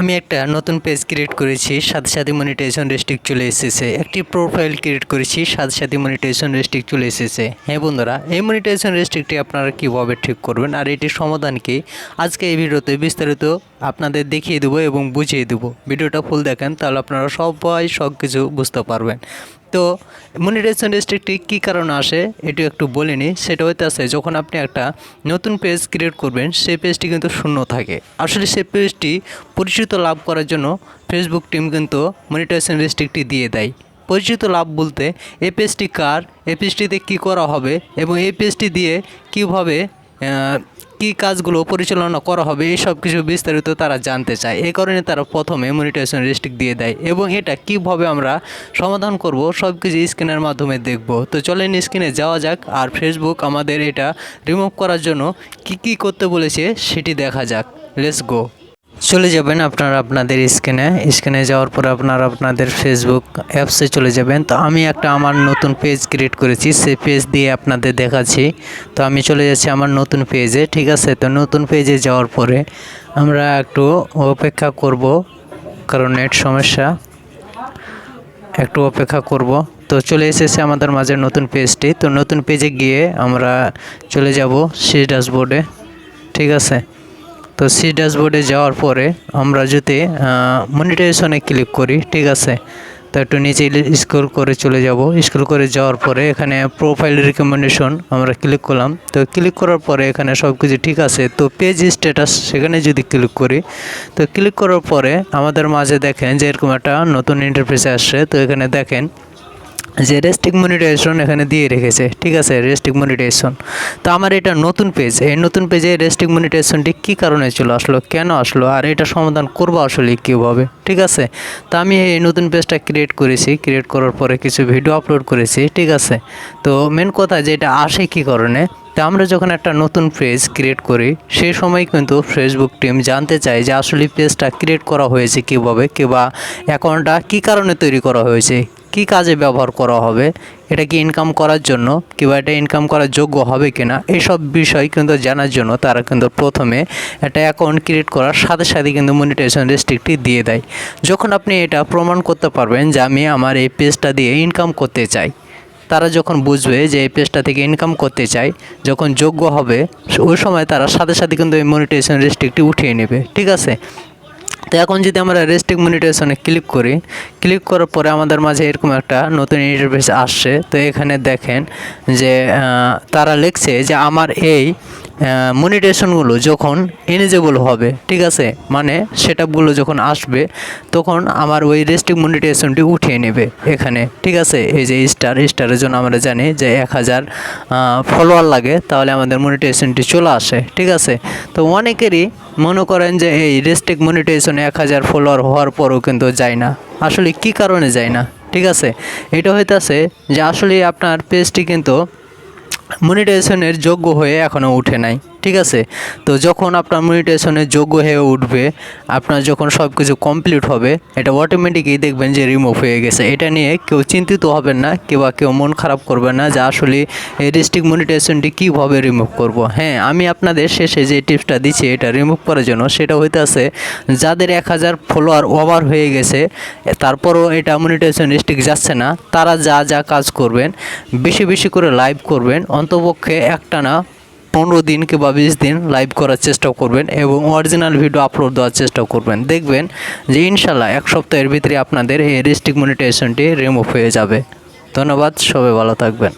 আমি একটা নতুন পেজ ক্রিয়েট করেছি, সাথে সাথে মনিটাইজেশন রেস্ট্রিক চলে এসেছে। একটি প্রোফাইল ক্রিয়েট করেছি, সাথে সাথে মনিটাইজেশন রেস্ট্রিক্ট চলে এসেছে। হ্যাঁ বন্ধুরা, এই মনিটাইজেশন রেস্ট্রিক্টটি আপনারা কীভাবে ঠিক করবেন আর এটির সমাধান কি? আজকে এই ভিডিওতে বিস্তারিত আপনাদের দেখিয়ে দেবো এবং বুঝিয়ে দেবো। ভিডিওটা ফুল দেখেন, তাহলে আপনারা সবাই সব কিছু বুঝতে পারবেন। তো মনিটাইজেশন রেস্ট্রিক্টটি কী কারণে আসে এটি একটু বলে নিই। সেটা হইতে আছে যখন আপনি একটা নতুন পেজ ক্রিয়েট করবেন, সেই পেজটি কিন্তু শূন্য থাকে। আসলে সেই পেজটি পরিচিত লাভ করার জন্য ফেসবুক টিম কিন্তু মনিটাইজেশন রেস্ট্রিক্টটি দিয়ে দেয়। পরিচিত লাভ বলতে, এই পেজটি কার, এই পেজটিতে কী করা হবে, এবং এই পেজটি দিয়ে কীভাবে কী কাজগুলো পরিচালনা করা হবে এই সব কিছু বিস্তারিত তারা জানতে চায়। এই কারণে তারা প্রথমে মনিটাইজেশন রেস্ট্রিক্ট দিয়ে দেয় এবং এটা কীভাবে আমরা সমাধান করব সব কিছু স্ক্রিনের মাধ্যমে দেখব। তো চলেন স্ক্রিনে যাওয়া যাক আর ফেসবুক আমাদের এটা রিমুভ করার জন্য কি কি করতে বলেছে সেটি দেখা যাক। লেটস গো চলে যাবেন আপনারা আপনাদের স্ক্রিনে। স্ক্রিনে যাওয়ার পর আপনারা আপনাদের ফেসবুক অ্যাপসে চলে যাবেন। তো আমি একটা আমার নতুন পেজ ক্রিয়েট করেছি, সেই পেজ দিয়ে আপনাদের দেখাচ্ছি। তো আমি চলে যাচ্ছি আমার নতুন পেজে ঠিক আছে? তো নতুন পেজে যাওয়ার পরে আমরা একটু অপেক্ষা করব, কারণ নেট সমস্যা। একটু অপেক্ষা করব। তো চলে এসেছে আমাদের মাঝে নতুন পেজটি তো নতুন পেজে গিয়ে আমরা চলে যাব সি ড্যাশবোর্ডে ঠিক আছে? তো সি ড্যাশবোর্ডে যাওয়ার পরে আমরা যদি মনিটাইজেশনে ক্লিক করি, ঠিক আছে? তো একটু নিচে স্ক্রল করে চলে যাব। স্ক্রল করে যাওয়ার পরে এখানে প্রোফাইল রিকমেন্ডেশন আমরা ক্লিক করলাম। তো ক্লিক করার পরে এখানে সব কিছু ঠিক আছে। তো পেজ স্ট্যাটাস সেখানে যদি ক্লিক করি, তো ক্লিক করার পরে আমাদের মাঝে দেখেন যে এরকম একটা নতুন ইন্টারফেসে আসছে। তো এখানে দেখেন যে রেস্টিক মনিটাইজেশন এখানে দিয়ে রেখেছে, ঠিক আছে? রেস্টিক মনিটাইজেশন তো আমার এটা নতুন পেজ এই নতুন পেজে রেস্টিক মনিটাইজেশনটি কী কারণে চলে আসলো, কেন আসলো, আর এটা সমাধান করব আসলে কীভাবে, ঠিক আছে? তো আমি এই নতুন পেজটা ক্রিয়েট করেছি ক্রিয়েট করার পরে কিছু ভিডিও আপলোড করেছি, ঠিক আছে? তো মেন কথা যে এটা আসে কী কারণে, তো আমরা যখন একটা নতুন পেজ ক্রিয়েট করি সে সময় কিন্তু ফেসবুক টিম জানতে চায় যে আসলে পেজটা ক্রিয়েট করা হয়েছে কীভাবে, কিংবা অ্যাকাউন্টটা কী কারণে তৈরি করা হয়েছে কী কাজে ব্যবহার করা হবে? এটা কি ইনকাম করার জন্য কিংবা এটা ইনকাম করার যোগ্য হবে কি না এইসব বিষয় কিন্তু জানার জন্য তারা কিন্তু প্রথমে একটা অ্যাকাউন্ট ক্রিয়েট করার সাথে সাথে কিন্তু মনিটাইজেশন রেস্ট্রিক্টটি দিয়ে দেয়। যখন আপনি এটা প্রমাণ করতে পারবেন যে আমি আমার এই পেজটা দিয়ে ইনকাম করতে চাই, তারা যখন বুঝবে যে এই পেজটা থেকে ইনকাম করতে চাই যখন যোগ্য হবে, ওই সময় তারা সাথে সাথে কিন্তু এই মনিটাইজেশন রেস্ট্রিক্টটি উঠিয়ে নেবে। ঠিক আছে? তো এখন যদি আমরা রেস্ট্রিক্ট মনিটাইজেশনে ক্লিক করি ক্লিক করার পরে আমাদের মাঝে এরকম একটা নতুন ইন্টারফেস আসছে। তো এখানে দেখেন যে তারা লিখছে যে, আমার এই মনিটেশনগুলো যখন এলিজেবল হবে, ঠিক আছে? মানে সেটআপগুলো যখন আসবে, তখন আমার ওই রেস্ট্রিক্ট মনিটেশনটি উঠিয়ে নেবে এখানে, ঠিক আছে? এই যে স্টার স্টারের জন্য আমরা জানি যে, এক হাজার ফলোয়ার লাগে, তাহলে আমাদের মনিটেশনটি চলে আসে, ঠিক আছে? তো অনেকেরই মনে করেন যে, এই রেস্ট্রিক্ট মনিটাইজেশন এক হাজার ফলোয়ার হওয়ার পরও কিন্তু যায় না। আসলে কি কারণে যায় না? ঠিক আছে? এটা হইতাছে যে, আসলে আপনার পেজটি কিন্তু মনিটাইজেশনের যোগ্য হয়ে এখনও উঠে নাই। ঠিক আছে? তো যখন আপনার মনিটাইজেশনের যোগ্য হয়ে উঠবে, আপনার যখন সব কিছু কমপ্লিট হবে, এটা অটোমেটিকই দেখবেন যে রিমুভ হয়ে গেছে। এটা নিয়ে কেউ চিন্তিত হবেন না, কিংবা কেউ মন খারাপ করবে না যে আসলে এই ডিস্ট্রিক্ট মনিটাইজেশনটি কীভাবে রিমুভ করব। হ্যাঁ আমি আপনাদের শেষে যে টিপসটা দিচ্ছি এটা রিমুভ করার জন্য, সেটা হইতে আছে যাদের এক হাজার ফলোয়ার ওভার হয়ে গেছে, তারপরও এটা মনিটাইজেশন ডিস্ট্রিক্ট যাচ্ছে না, তারা যা যা কাজ করবেন, বেশি বেশি করে লাইভ করবেন, অন্তপক্ষে একটানা পনেরো দিন কিংবা বিশ দিন লাইভ করার চেষ্টা করবেন এবং অরিজিনাল ভিডিও আপলোড দেওয়ার চেষ্টা করবেন। দেখবেন যে ইনশাল্লাহ এক সপ্তাহের ভিতরে আপনাদের এই রেস্ট্রিক্ট মনিটেশনটি রিমুভ হয়ে যাবে। ধন্যবাদ, সবাই ভালো থাকবেন।